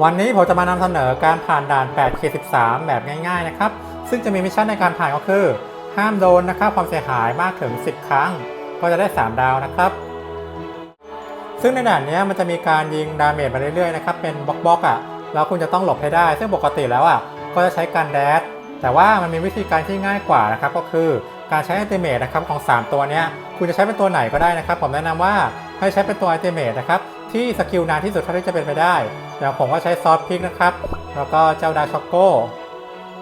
วันนี้ผมจะมานำเสนอการผ่านด่าน8 k 13แบบง่ายๆนะครับ ซึ่งจะมีมิชชั่นในการผ่านก็คือ ห้ามโดนนะครับความเสียหายมากถึง 10 ครั้ง ก็จะได้ 3 ดาวนะครับ ซึ่งในด่านนี้มันจะมีการยิงดาเมจมาเรื่อยๆนะครับ เป็นบล็อกๆอะ แล้วคุณจะต้องหลบให้ได้ ซึ่งปกติแล้วอะ ก็จะใช้การแดด แต่ว่ามันมีวิธีการที่ง่ายกว่านะครับ ก็คือการใช้อัลติเมทนะครับของ 3 ตัวนี้คุณจะใช้เป็นตัวไหนก็ได้นะครับ ผมแนะนำว่าให้ใช้เป็นตัวอัลติเมทนะครับ ที่สกิลนานที่สุดเท่าที่จะเป็นไปได้อย่างผมก็ใช้ซอสพริกนะครับ แล้วก็เจ้าดาช็อกโก้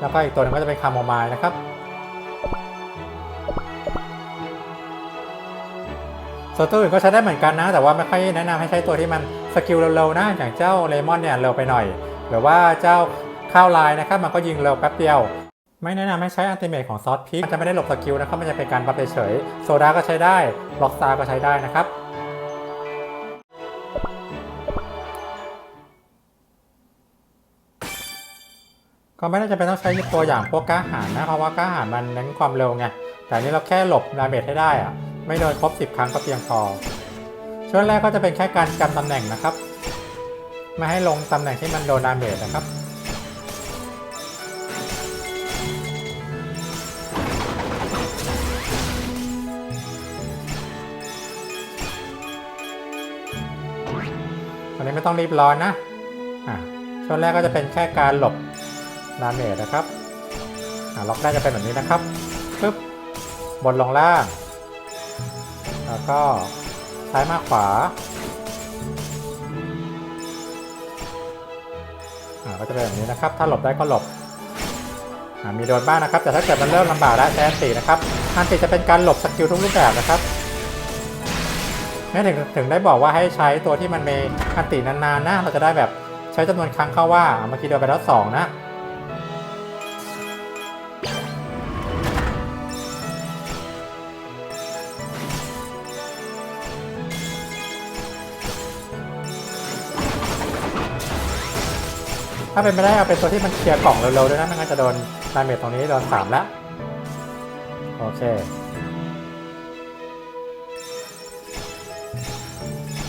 แล้วก็อีกตัวหนึงก็จะเป็นคาโมไมล์นะครับส่วนตัวอื่นก็ใช้ได้เหมือนกันนะ แต่ว่าไม่ค่อยแนะนำให้ใช้ตัวที่มันสกิลเร็วๆนะ อย่างเจ้าเลมอนเนี่ยเร็วไปหน่อย หรือว่าเจ้าข้าวลายนะครับ มันก็ยิงเร็วแป๊บเดียว ไม่แนะนำให้ใช้อัลติเมทของซอสพริกมันจะไม่ได้หลบสกิลนะครับ มันจะเป็นการบัฟเฉยโซดาก็ใช้ได้ล็อกซาก็ใช้ได้นะครับ ก็ไม่น่าจะเป็นต้องใช้ตัวอย่างพวกก้าหารนะ เพราะว่าก้าหารมันเน้นความเร็วไง แต่นี้เราแค่หลบดาเมจให้ได้อะไม่โดนครบ 10 ครั้งก็เพียงพอ ช่วงแรกก็จะเป็นแค่การจำตำแหน่งนะครับไม่ให้ลงตำแหน่งที่มันโดนดาเมจนะครับตอนนี้ไม่ต้องรีบร้อนนะ อะช่วงแรกก็จะเป็นแค่การหลบ ดาเมจนะครับล็อกได้จะเป็นแบบนี้นะครับปึ๊บบนลงล่าง แล้วก็ซ้ายมาขวาอะก็จะเป็นแบบนี้นะครับ ถ้าหลบได้ก็หลบอะมีโดนบ้างนะครับ แต่ถ้าเกิดมันเริ่มลำบากแล้วใช้อันตินะครับอันติจะเป็นการหลบสกิลทุกรูปแบบนะครับไม่ถึงถึงได้บอกว่าให้ใช้ตัวที่มันมีอันตินานๆนะ เราจะได้แบบใช้จำนวนครั้งเข้าว่าเมื่อกี้เดินไปแล้วสองนะ ถ้าเป็นไม่ได้เอาเป็นตัวที่มันเคลียร์กล่องเร็วๆด้วยนะไม่งั้นจะโดนดาเมจตรงนี้โดนสามแล้วโอเค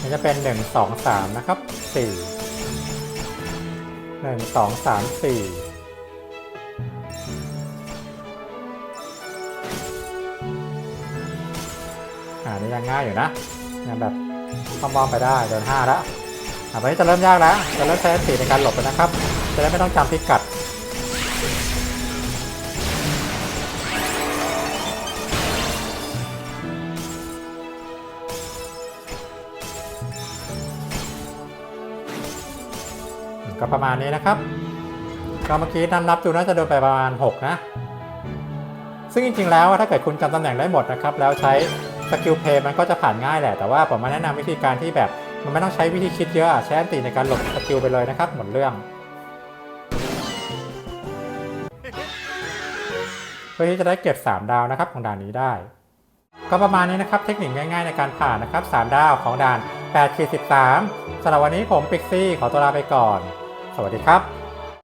นี่จะเป็น1 2 3นะครับ4 1 2 3 4อ่านี่ยังง่ายอยู่นะยังแบบคอมบอมไปได้เดิน5แล้วอ่าตอนนี้จะเริ่มยากแล้ว จะเริ่มใช้อันตีในการหลบแล้วนะครับ จะได้ไม่ต้องจำพิกัด ก็ประมาณนี้นะครับ ก็เมื่อกี้นับนับดูน่าจะโดนไปประมาณ 6 นะ ซึ่งจริงๆ แล้วถ้าเกิดคุณจำตำแหน่งได้หมดนะครับ แล้วใช้สกิลเพย์มันก็จะผ่านง่ายแหละ แต่ว่าผมมาแนะนำวิธีการที่แบบมันไม่ต้องใช้วิธีคิดเยอะอะใช้อันติในการหลบสกิลไปเลยนะครับหมดเรื่อง พื่อที่จะได้เก็บ 3 ดาวนะครับของด่านนี้ได้ ก็ประมาณนี้นะครับเทคนิคง่ายๆในการผ่านนะครับ 3 ดาวของด่าน8ขีด13สำหรับวันนี้ผมปิกซี่ขอตัวลาไปก่อน สวัสดีครับ